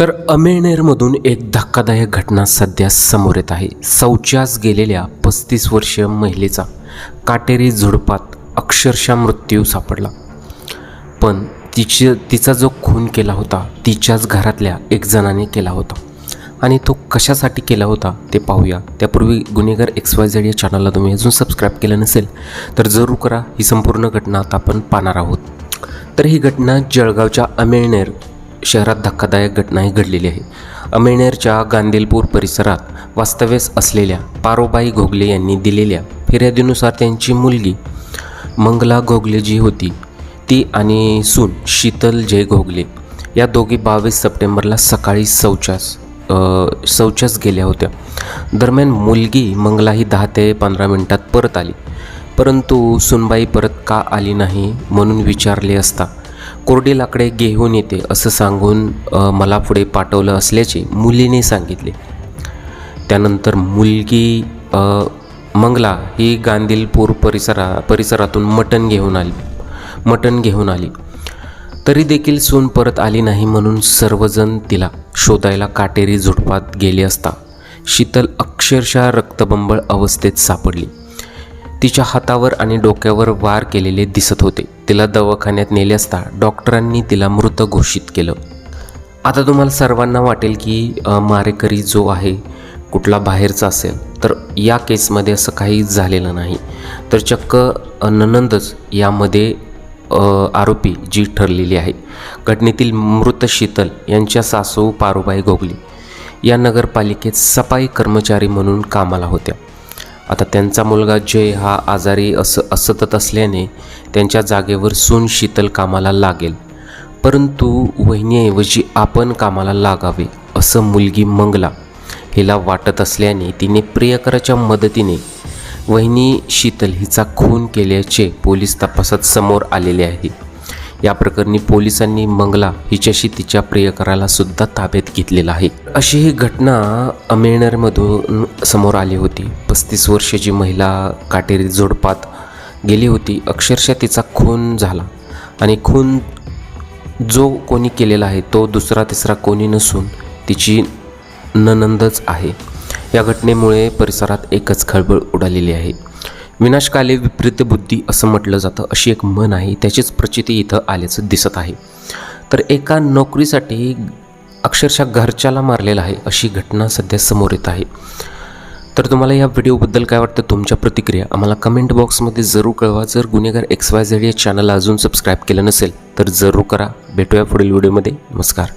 तर अमेळनेरमधून एक धक्कादायक घटना सध्या समोर येत आहे. शौचास गेलेल्या पस्तीस वर्षीय महिलेचा काटेरी झुडपात अक्षरशः मृत्यू सापडला. पण तिचे तिचा जो खून केला होता तिच्याच घरातल्या एक जणाने केला होता. आणि तो कशासाठी केला होता ते पाहूया. त्यापूर्वी गुन्हेगार एक्स वाय झेड या चॅनलला तुम्ही अजून सबस्क्राईब केलं नसेल तर जरूर करा. ही संपूर्ण घटना आता आपण पाहणार आहोत. तर ही घटना जळगावच्या अमेळनेर शहरात धक्कादायक घटनाही घडलेली आहे. अमेनेरच्या गांदेलपूर परिसरात वास्तव्यास असलेल्या पारोबाई घोगले यांनी दिलेल्या फिर्यादीनुसार त्यांची मुलगी मंगला घोगले जी होती ती आणि सून शीतल जय घोगले या दोघी बावीस सप्टेंबरला सकाळी शौचास शौचास गेल्या होत्या. दरम्यान मुलगी मंगला ही दहा ते पंधरा मिनिटात परत आली. परंतु सुनबाई परत का आली नाही म्हणून विचारले असता कोरडी लाकडे घेऊन येते असं सांगून मला पुढे पाठवलं असल्याचे मुलीने सांगितले. त्यानंतर मुलगी मंगला ही गांधीलपूर परिसरा परिसरातून मटण घेऊन आली मटण घेऊन आली. तरी देखील सून परत आली नाही म्हणून सर्वजण तिला शोधायला काटेरी झुडपात गेले असता शीतल अक्षरशः रक्तबंबळ अवस्थेत सापडली. तिच्या हातावर आणि डोक्यावर वार केलेले दिसत होते. तिला दवाखान्यात नेले असता डॉक्टरांनी तिला मृत घोषित केलं. आता तुम्हाला सर्वांना वाटेल की मारेकरी जो आहे कुठला बाहेरचा असेल तर या केसमध्ये असं काही झालेलं नाही. तर चक्क ननंदच यामध्ये आरोपी जी ठरलेली आहे. घटनेतील मृत शीतल यांच्या सासू पारुबाई गोगली. या नगरपालिकेत सफाई कर्मचारी म्हणून कामाला होत्या. आता त्यांचा मुलगा जय हा आजारी असं असतत असल्याने त्यांच्या जागेवर सून शीतल कामाला लागेल. परंतु वहिनीऐवजी आपण कामाला लागावे असं मुलगी मंगला हिला वाटत असल्याने तिने प्रियकराच्या मदतीने वहिनी शीतल हिचा खून केल्याचे पोलीस तपासात समोर आलेले आहे. या प्रकरणी पोलिसांनी मंगला हिच्याशी तिच्या प्रियकराला सुद्धा ताब्यात घेतलेला आहे. अशी ही घटना अमेणरमधून समोर आली होती. पस्तीस वर्षाची महिला काटेरी जोडपात गेली होती. अक्षरशः तिचा खून झाला आणि खून जो कोणी केलेला आहे तो दुसरा तिसरा कोणी नसून तिची ननंदच आहे. या घटनेमुळे परिसरात एकच खळबळ उडालेली आहे. विनाशकाले विपरीत बुद्धी असं म्हटलं जातं. अशी एक म्हण आहे त्याचीच प्रचिती इथं आल्याचं दिसत आहे. तर एका नोकरीसाठी अक्षरशः घरच्याला मारलेला आहे अशी घटना सध्या समोर येत आहे. तर तुम्हाला या व्हिडिओबद्दल काय वाटतं? तुमच्या प्रतिक्रिया आम्हाला कमेंट बॉक्समध्ये जरूर कळवा. जर गुन्हेगार एक्स वाय झेड या चॅनलला अजून सबस्क्राईब केलं नसेल तर जरूर करा. भेटूया पुढील व्हिडिओमध्ये. नमस्कार.